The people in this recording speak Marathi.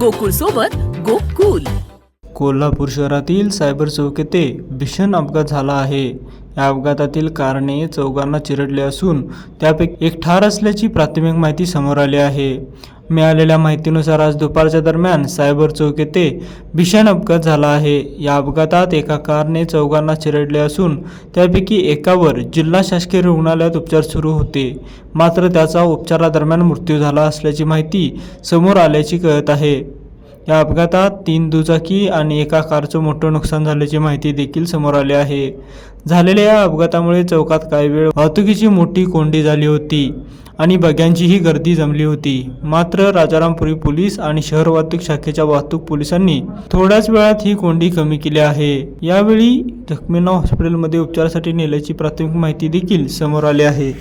गोकुल सोबत गोकुल. कोल्हापूर शहरातील सायबर चौक येथे भीषण अपघात झाला आहे. या अपघातातील कारणे चौघांना चिरडले असून त्यापैकी एक ठार असल्याची प्राथमिक माहिती समोर आली आहे. मिळालेल्या माहितीनुसार आज दुपारच्या दरम्यान सायबर चौक येथे भीषण अपघात झाला आहे. या अपघातात एका कारने चौघांना चिरडले असून त्यापैकी एकावर जिल्हा शासकीय रुग्णालयात उपचार सुरू होते. मात्र त्याचा उपचारादरम्यान मृत्यू झाला असल्याची माहिती समोर आल्याची कळत आहे. या अपघातात तीन दुचाकी आणि एका कारचं मोठं नुकसान झाल्याची माहिती देखील समोर आली आहे. झालेल्या या अपघातामुळे चौकात काही वेळ वाहतुकीची मोठी कोंडी झाली होती. आणि बग्यांचीही गर्दी जमली होती. मात्र राजारामपुरी पोलीस आणि शहर वाहतूक शाखेच्या वाहतूक पोलिसांनी थोड्याच वेळात ही कोंडी कमी केली आहे. यावेळी जखमींना हॉस्पिटलमध्ये उपचारासाठी नेल्याची प्राथमिक माहिती देखील समोर आली आहे.